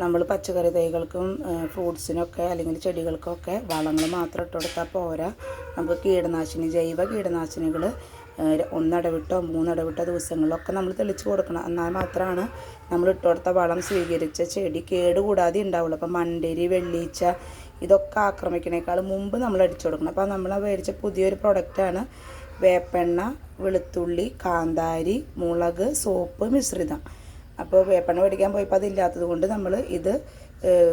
നമ്മൾ പച്ചക്കറി തൈകൾക്കും ഫ്രൂട്ട്സിനൊക്കെ അല്ലെങ്കിൽ ചെടികൾക്കൊക്കെ വളങ്ങൾ മാത്രം ഇട്ട് കൊടുത്താൽ പോരാ. നമുക്ക് കീടനാശിനി ജൈവ കീടനാശിനികൾ ഒന്നിടവിട്ടോ മൂന്നിടവിട്ടോ ദിവസങ്ങളിലൊക്കെ നമ്മൾ തെളിച്ച് കൊടുക്കണം. എന്നാൽ മാത്രമാണ് നമ്മൾ ഇട്ട് കൊടുത്ത വളം സ്വീകരിച്ച ചെടി കേടുകൂടാതെ ഉണ്ടാവുള്ളൂ. അപ്പോൾ മണ്ടേരി വെള്ളീച്ച ഇതൊക്കെ ആക്രമിക്കണേക്കാൾ മുമ്പ് നമ്മൾ അടിച്ചു കൊടുക്കണം. അപ്പോൾ നമ്മൾ മേടിച്ച പുതിയൊരു പ്രൊഡക്റ്റാണ് വേപ്പെണ്ണ വെളുത്തുള്ളി കാന്താരി മുളക് സോപ്പ് മിശ്രിതം. അപ്പോൾ വേപ്പെണ്ണ മേടിക്കാൻ പോയപ്പോൾ അതില്ലാത്തത് കൊണ്ട് നമ്മൾ ഇത്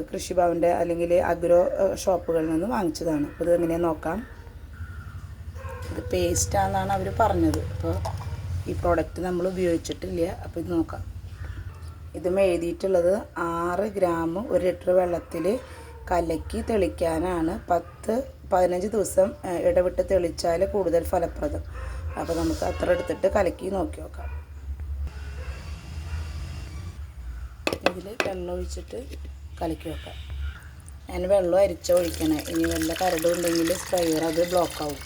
കൃഷിഭവന്റെ അല്ലെങ്കിൽ അഗ്രോ ഷോപ്പുകളിൽ നിന്ന് വാങ്ങിച്ചതാണ്. അപ്പോൾ ഇത് എങ്ങനെയാണ് നോക്കാം. ഇത് പേസ്റ്റാണെന്നാണ് അവർ പറഞ്ഞത്. അപ്പോൾ ഈ പ്രോഡക്റ്റ് നമ്മൾ ഉപയോഗിച്ചിട്ടില്ല. അപ്പോൾ ഇത് നോക്കാം. ഇത് എഴുതിയിട്ടുള്ളത് ആറ് ഗ്രാം ഒരു ലിറ്റർ വെള്ളത്തിൽ കലക്കി തെളിക്കാനാണ്. പത്ത് പതിനഞ്ച് ദിവസം ഇടവിട്ട് തെളിച്ചാൽ കൂടുതൽ ഫലപ്രദം. അപ്പോൾ നമുക്ക് അത്ര എടുത്തിട്ട് കലക്കി നോക്കി നോക്കാം. ഇതിൽ വെള്ളം ഒഴിച്ചിട്ട് കലക്കി വെക്കാം. ഞാൻ വെള്ളം അരിച്ച ഒഴിക്കണേ. ഇനി വല്ല കരട് ഉണ്ടെങ്കിൽ സ്പ്രേയർ അത് ബ്ലോക്ക് ആവും.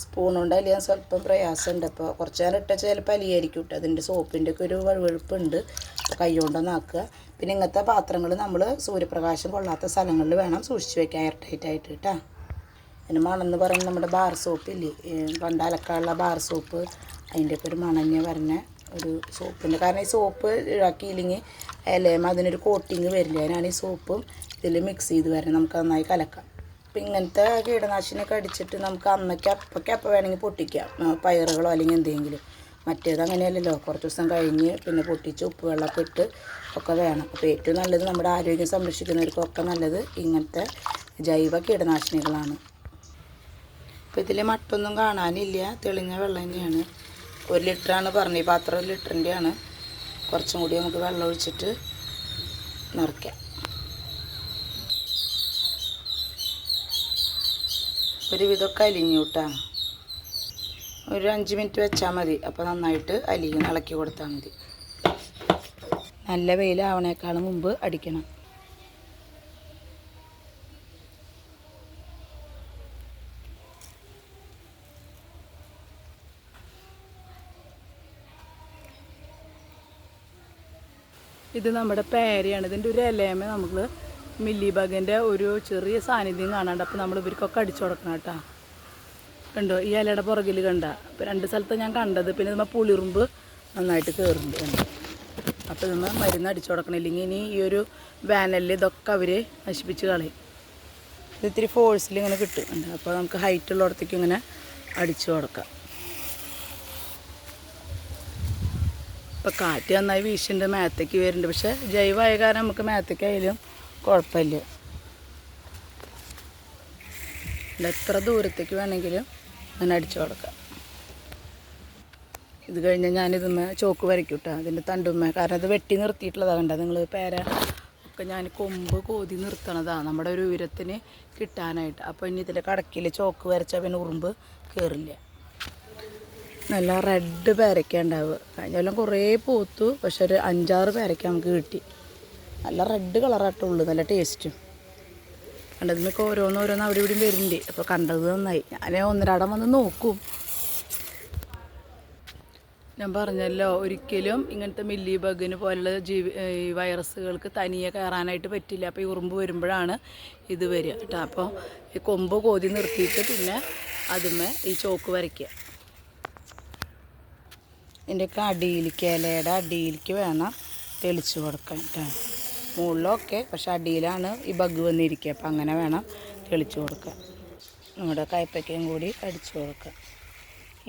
സ്പൂൺ കൊണ്ട് അലിയാൻ സ്വല്പം പ്രയാസമുണ്ട്. അപ്പോൾ കുറച്ച് നേരം ഇട്ടാൽ ചിലപ്പോൾ അലിയായിരിക്കും കേട്ടോ. അതിന്റെ സോപ്പിന്റെ ഒക്കെ ഒരു വഴുവഴുപ്പുണ്ട്. അപ്പോൾ കൈ കൊണ്ടൊന്ന് ആക്കുക. പിന്നെ ഇങ്ങനത്തെ പാത്രങ്ങൾ നമ്മൾ സൂര്യപ്രകാശം കൊള്ളാത്ത സ്ഥലങ്ങളിൽ വേണം സൂക്ഷിച്ച് വെക്കാൻ എയർ ടൈറ്റ് ആയിട്ട് കേട്ടോ. അതിന് മണമെന്ന് പറയുന്നത് നമ്മുടെ ബാർ സോപ്പില്ലേ പണ്ട് അലക്കാനുള്ള ബാർ സോപ്പ് അതിന്റെയൊക്കെ ഒരു മണഞ്ഞ് വരുന്ന ഒരു സോപ്പിന്റെ കാരണം ഈ സോപ്പ് ഇളക്കിയില്ലെങ്കിൽ ഇലയും അതിനൊരു കോട്ടിങ് വരില്ല. അതിനാണ് ഈ സോപ്പും ഇതിൽ മിക്സ് ചെയ്ത് വരണം. നമുക്ക് നന്നായി കലക്കാം. അപ്പം ഇങ്ങനത്തെ കീടനാശിനിയൊക്കെ അടിച്ചിട്ട് നമുക്ക് അന്നൊക്കെ അപ്പൊക്കെ അപ്പം വേണമെങ്കിൽ പൊട്ടിക്കാം. പയറുകളോ അല്ലെങ്കിൽ എന്തെങ്കിലും. മറ്റേത് അങ്ങനെയല്ലല്ലോ. കുറച്ച് ദിവസം കഴിഞ്ഞ് പിന്നെ പൊട്ടിച്ച് ഉപ്പ് വെള്ളമൊക്കെ ഇട്ട് ഒക്കെ വേണം. അപ്പോൾ ഏറ്റവും നല്ലത് നമ്മുടെ ആരോഗ്യം സംരക്ഷിക്കുന്നവർക്കൊക്കെ നല്ലത് ഇങ്ങനത്തെ ജൈവ കീടനാശിനികളാണ്. അപ്പോൾ ഇതിൽ മട്ടൊന്നും കാണാനില്ല. തെളിഞ്ഞ വെള്ളം തന്നെയാണ്. ഒരു ലിറ്ററാണ് പറഞ്ഞത്. പാത്രം ഒരു ലിറ്ററിന്റെയാണ്. കുറച്ചും കൂടി നമുക്ക് വെള്ളം ഒഴിച്ചിട്ട് നിറയ്ക്കാം. ഒരു വിധമൊക്കെ അലിഞ്ഞു കൂട്ടാ. ഒരു അഞ്ച് മിനിറ്റ് വെച്ചാൽ മതി. അപ്പോൾ നന്നായിട്ട് അലിയും ഇളക്കി കൊടുത്താൽ മതി. നല്ല വെയിലാവണേക്കാളും മുമ്പ് അടിക്കണം. ഇത് നമ്മുടെ പേരയാണ്. ഇതിന്റെ ഒരു ഇലയമേ നമുക്ക് മില്ലി ബഗിന്റെ ഒരു ചെറിയ സാന്നിധ്യം കാണാണ്ട് അപ്പോൾ നമ്മൾ ഇവർക്കൊക്കെ അടിച്ചു കൊടുക്കണം കേട്ടോ. കണ്ടോ? ഈ ഇലയുടെ പുറകിൽ കണ്ട. അപ്പോൾ രണ്ട് സ്ഥലത്ത് ഞാൻ കണ്ടത്. പിന്നെ നമ്മൾ പുളിറുമ്പ് നന്നായിട്ട് കയറുന്നുണ്ട് അപ്പോൾ നമ്മൾ മരുന്ന് അടിച്ചു കൊടുക്കണം. ഇല്ലെങ്കിൽ ഇനി ഈ ഒരു വേനലിൽ ഇതൊക്കെ അവർ നശിപ്പിച്ച് കളയും. ഇത് ഇത്തിരി ഫോഴ്സിൽ ഇങ്ങനെ കിട്ടും അപ്പോൾ നമുക്ക് ഹൈറ്റ് ഉള്ളിടത്തേക്ക് ഇങ്ങനെ അടിച്ചു കൊടുക്കാം. ഇപ്പം കാറ്റ് നന്നായി വീശുന്നുണ്ട് മേത്തേക്ക് വരുന്നുണ്ട്. പക്ഷെ ജൈവമായ കാരണം നമുക്ക് മേത്തേക്കായാലും കുഴപ്പമില്ല. എത്ര ദൂരത്തേക്ക് വേണമെങ്കിലും ഞാൻ അടിച്ചു കൊടുക്കാം. ഇത് കഴിഞ്ഞ് ഞാനിതുമ്മ ചോക്ക് വരയ്ക്കും കേട്ടോ അതിന്റെ തണ്ടുമ്മ. കാരണം അത് വെട്ടി നിർത്തിയിട്ടുള്ളതാണ് കണ്ടത്. നിങ്ങൾ പേര ഒക്കെ ഞാൻ കൊമ്പ് കോതി നിർത്തണതാണ് നമ്മുടെ ഒരു ഉയരത്തിന് കിട്ടാനായിട്ട്. അപ്പോൾ ഇനി ഇതിന്റെ കടക്കിൽ ചോക്ക് വരച്ചാൽ പിന്നെ ഉറുമ്പ് കയറില്ല നല്ല റെഡ് പേരയ്ക്ക ഉണ്ടാവുക. കഴിഞ്ഞ കൊല്ലം കുറേ പൂത്തു പക്ഷെ ഒരു അഞ്ചാറ് പേരയ്ക്ക നമുക്ക് കിട്ടി. നല്ല റെഡ് കളറായിട്ടുള്ളൂ നല്ല ടേസ്റ്റും കണ്ടതിനൊക്കെ ഓരോന്നോരോന്ന് അവിടെ ഇവിടെയും വരുന്നുണ്ട്. അപ്പോൾ കണ്ടത് നന്നായി. ഞാൻ ഒന്നരാടം വന്ന് നോക്കും. ഞാൻ പറഞ്ഞല്ലോ ഒരിക്കലും ഇങ്ങനത്തെ മില്ലി ബഗിന് പോലുള്ള ജീവി ഈ വൈറസുകൾക്ക് തനിയെ കയറാനായിട്ട് പറ്റില്ല. അപ്പോൾ ഈ ഉറുമ്പ് വരുമ്പോഴാണ് ഇത് വരിക കേട്ടോ. അപ്പോൾ ഈ കൊമ്പ് കോതി നിർത്തിയിട്ട് പിന്നെ അതുമേ ഈ ചോക്ക് വരയ്ക്കുക. ഇതിന്റെയൊക്കെ അടിയിലേക്ക് ഇലയുടെ അടിയിലേക്ക് വേണം തെളിച്ച് കൊടുക്കാൻ കേട്ടോ മുകളിലൊക്കെ പക്ഷെ അടിയിലാണ് ഈ ബഗ് വന്നിരിക്കുക. അപ്പം അങ്ങനെ വേണം തെളിച്ച് കൊടുക്കാൻ. നമ്മുടെ കയ്പ്പയ്ക്കയും കൂടി അടിച്ചു കൊടുക്കുക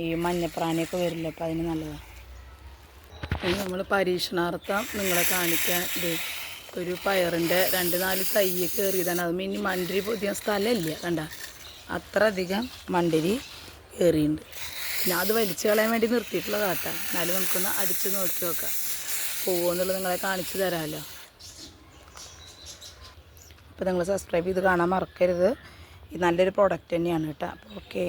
ഈ മഞ്ഞപ്രാണിയൊക്കെ വരില്ല അപ്പം അതിന് നല്ലതാണ് ഇനി നമ്മൾ പരീക്ഷണാർത്ഥം നിങ്ങളെ കാണിക്കാൻ ഒരു പയറിന്റെ രണ്ട് നാല് തൈ കയറിയതാണ്. അത് ഇനി മണ്ടിരി പുതിയ സ്ഥലമില്ല കണ്ട. അത്ര അധികം മണ്ടരി കയറിയിട്ടുണ്ട്. ഞാൻ അത് വലിച്ചു കളയാൻ വേണ്ടി നിർത്തിയിട്ടുള്ളതാട്ടാ എന്നാലും നമുക്കൊന്ന് അടിച്ച് നോക്കി നോക്കാം. പോകുമെന്നുള്ളത് നിങ്ങളെ കാണിച്ചു തരാമല്ലോ അപ്പോൾ നിങ്ങൾ സബ്സ്ക്രൈബ് ചെയ്ത് കാണാൻ മറക്കരുത്. നല്ലൊരു പ്രോഡക്റ്റ് തന്നെയാണ് കേട്ടോ. അപ്പോൾ ഓക്കേ